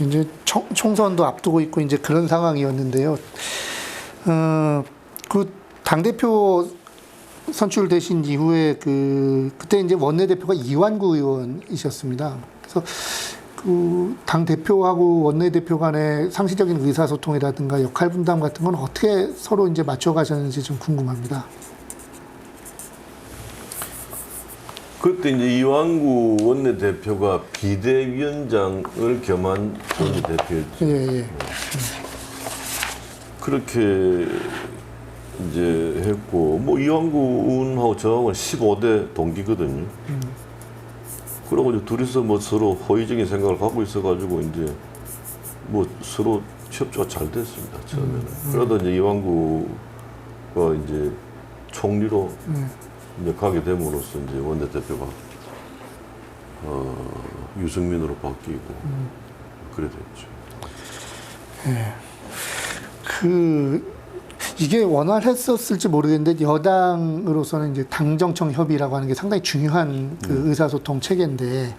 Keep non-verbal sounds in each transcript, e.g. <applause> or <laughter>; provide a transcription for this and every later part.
이제 총, 총선도 앞두고 있고 이제 그런 상황이었는데요. 어, 그 당 대표 선출되신 이후에 그 그때 이제 원내대표가 이완구 의원이셨습니다. 그래서 그 당 대표하고 원내 대표 간의 상시적인 의사소통이라든가 역할 분담 같은 건 어떻게 서로 이제 맞춰 가셨는지 좀 궁금합니다. 그때 이제 이완구 원내대표가 비대위원장을 겸한 원내대표였죠. 예, 예. 그렇게 이제 했고 뭐 이완구 의원하고 저하고는 15대 동기거든요. 그러고 이제 둘이서 뭐 서로 호의적인 생각을 갖고 있어가지고 이제 뭐 서로 협조가 잘 됐습니다 처음에는. 그러다 이제 이완구가 이제 총리로 이제 가게 됨으로써 이제 원내대표가 어, 유승민으로 바뀌고 그래 됐죠. 그 이게 원활했었을지 모르겠는데 여당으로서는 이제 당정청 협의라고 하는 게 상당히 중요한 그 의사소통 체계인데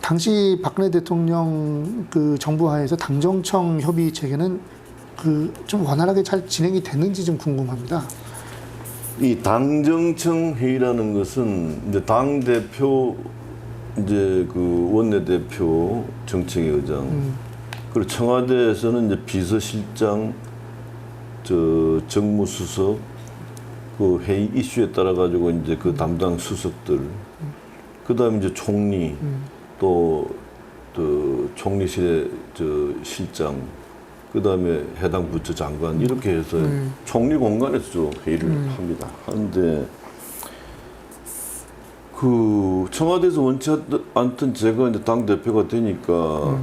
당시 박근혜 대통령 그 정부 하에서 당정청 협의 체계는 그 좀 원활하게 잘 진행이 됐는지 좀 궁금합니다. 이 당정청 회의라는 것은 이제 당 대표 이제 그 원내 대표 정책위 의장 그리고 청와대에서는 이제 비서실장 저 정무수석 그 회의 이슈에 따라 가지고 이제 그 담당 수석들 그다음에 이제 총리 또그 총리실의 저 실장 그다음에 해당 부처 장관 이렇게 해서 총리 공간에서 회의를 합니다. 하는데 그 청와대에서 원치 않던 제가 이제 당 대표가 되니까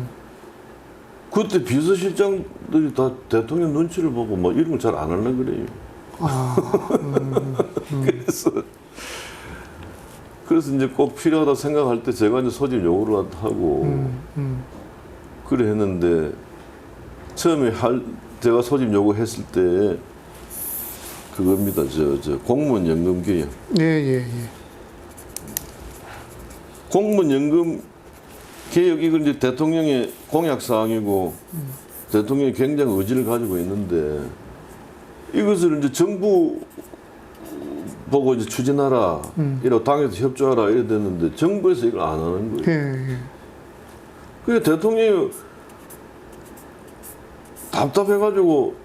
그때 비서실장들이 다 대통령 눈치를 보고 뭐 이런 걸 잘 안 하려 그래요. 아, <laughs> 그래서 그래서 이제 꼭 필요하다 생각할 때 제가 이제 소집 요구를 하고 음, 그래 했는데 처음에 할 제가 소집 요구했을 때 그겁니다. 저 저 공무원 연금 개혁. 예, 예, 예. 공무원 연금 개혁 이걸 이제 대통령의 공약 사항이고 대통령이 굉장히 의지를 가지고 있는데 이것을 이제 정부 보고 이제 추진하라 이러고 당에서 협조하라 이래 됐는데 정부에서 이걸 안 하는 거예요. 예, 예. 그래 대통령이 답답해가지고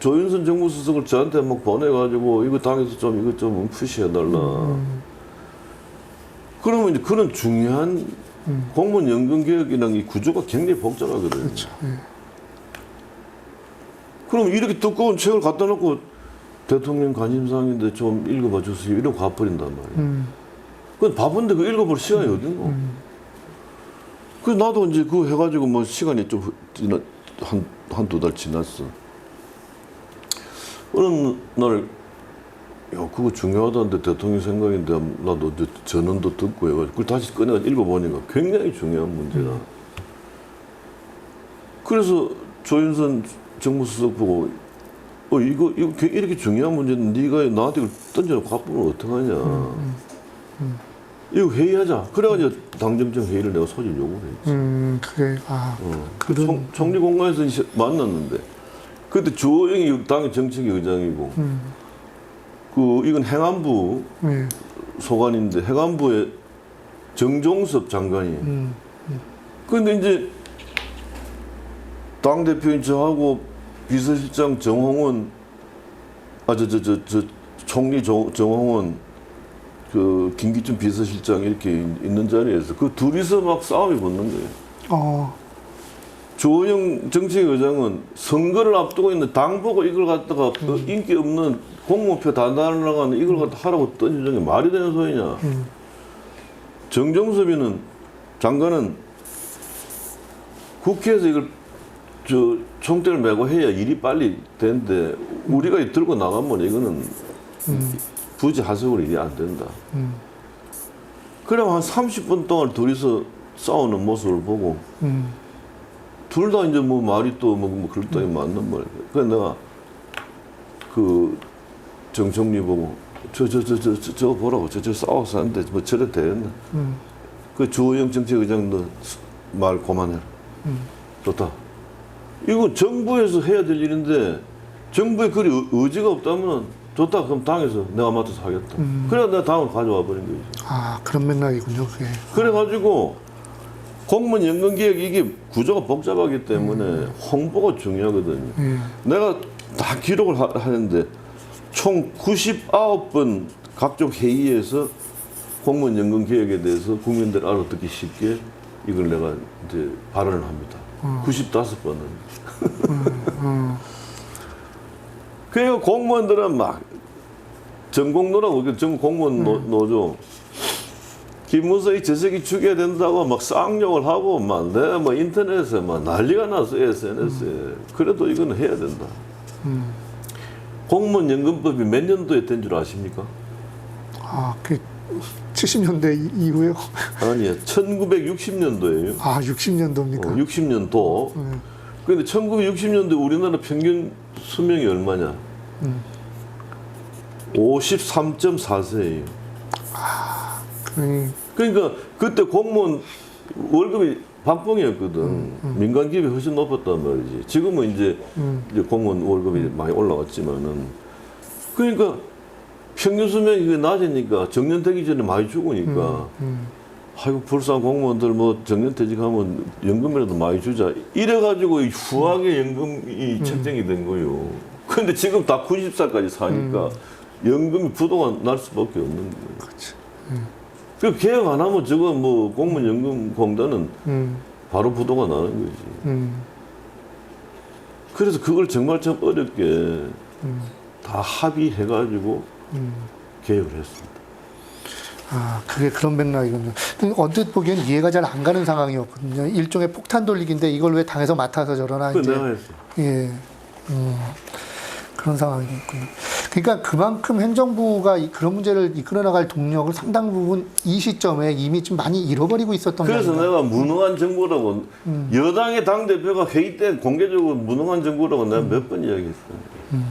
조윤선 정무수석을 저한테 막 보내가지고 이거 당에서 좀 이것 좀 푸시해달라. 그러면 이제 그런 중요한 공무원 연금 개혁이랑 이 구조가 굉장히 복잡하거든요. 그렇죠. 예. 그럼 이렇게 두꺼운 책을 갖다 놓고 대통령 관심사항인데 좀 읽어봐 주세요. 이러고 가버린단 말이에요. 음, 그건 바쁜데 그 읽어볼 시간이 어딨노? 그 나도 이제 그거 해가지고 뭐 시간이 좀 한 한 두 달 지났어. 어느 날, 야 그거 중요하다는데 대통령 생각인데 나도 전원도 듣고 해가지고 그걸 다시 꺼내가 읽어보니까 굉장히 중요한 문제다. 그래서 조윤선 정무수석 보고 어 이거 이거 개- 이렇게 중요한 문제인데 네가 나한테 던져놓고 가쁘면 어떡하냐. 이거 회의하자. 그래가지고 당정청 회의를 내가 소집 요구를 했지. 음, 그래. 아, 어. 그런- 총, 총리 공간에서 이제 만났는데 그때 주호영이 당의 정책위 의장이고 음, 그 이건 행안부 예, 소관인데 행안부의 정종섭 장관이. 음, 근데 이제 당 대표인 저하고 비서실장 정홍원 아저 저 저 저 총리 정, 정홍원 그 김기춘 비서실장 이렇게 있는 자리에서 그 둘이서 막 싸움이 붙는 거예요. 어, 조호영 정책의장은 선거를 앞두고 있는 당 보고 이걸 갖다가 그 인기 없는 공무원표 다 날라가는 이걸 갖다 하라고 던지는 게 말이 되는 소리냐. 정정섭이는 장관은 국회에서 이걸 저 총대를 메고 해야 일이 빨리 되는데 우리가 이 들고 나가면 이거는 부지 하석으로 일이 안 된다. 그럼 한 30분 동안 둘이서 싸우는 모습을 보고 음, 둘다 이제 뭐 말이 또 뭐 뭐 그럴다기 맞는 말이야. 그래서 내가 그 정청리 보고 저저 저 저 저 보라고 저 저 싸워서 하는데 뭐 저래 되겠나? 음. 그 주호영 정책의장도 말 그만해라. 좋다. 이거 정부에서 해야 될 일인데 정부에 그리 의- 의지가 없다면 좋다. 그럼 당에서 내가 맡아서 하겠다. 그래 내가 당을 가져와 버린 거지. 아 그런 맥락이군요. 그게. 그래가지고 공무원 연금 개혁 이게 구조가 복잡하기 때문에 홍보가 중요하거든요. 예. 내가 다 기록을 하, 하는데 총 99번 각종 회의에서 공무원 연금 개혁에 대해서 국민들 알아듣기 쉽게 이걸 내가 이제 발언을 합니다. 95번은. 그러니까 공무원들은 막 전공노라고 그전 공무원 노, 노조 김문석이 저 새끼 죽여야 된다고 막 쌍욕을 하고 막 내가 뭐 인터넷에 막 난리가 났어 SNS에 그래도 이건 해야 된다. 공무원 연금법이 몇 년도에 된 줄 아십니까? 아 그 70년대 이후에요. 아니요, 1960년도예요. 아 60년도입니까? 60년도. 네. 근데 1960년도 우리나라 평균 수명이 얼마냐? 53.4세예요. 그, 그러니까 그때 공무원 월급이 박봉이었거든. 민간 기업이 훨씬 높았단 말이지. 지금은 이제, 이제 공무원 월급이 많이 올라갔지만은 그러니까 평균 수명이 낮으니까 정년퇴직 전에 많이 죽으니까 아이고 불쌍한 공무원들 뭐 정년퇴직하면 연금이라도 많이 주자 이래가지고 이 후하게 연금이 책정이 된 거예요. 근데 지금 다 90살까지 사니까 연금이 부도가 날 수밖에 없는 거예요. 그렇지. 그 개혁 안 하면 저거 뭐 공무원 연금 공단은 음, 바로 부도가 나는 거지. 음, 그래서 그걸 정말 참 어렵게 음, 다 합의해가지고 음. 개혁을 했습니다. 아 그게 그런 맥락이군요. 근데 언뜻 보기엔 이해가 잘 안 가는 상황이었거든요. 일종의 폭탄 돌리기인데 이걸 왜 당에서 맡아서 저러나 그 이제. 예, 음, 그런 상황이었군요. 그러니까 그만큼 행정부가 이- 그런 문제를 이끌어 나갈 동력을 상당 부분 이 시점에 이미 좀 많이 잃어버리고 있었던 그래서 거 내가 무능한 정부라고 음. 여당의 당 대표가 회의 때 공개적으로 무능한 정부라고 내가 몇번 이야기했어.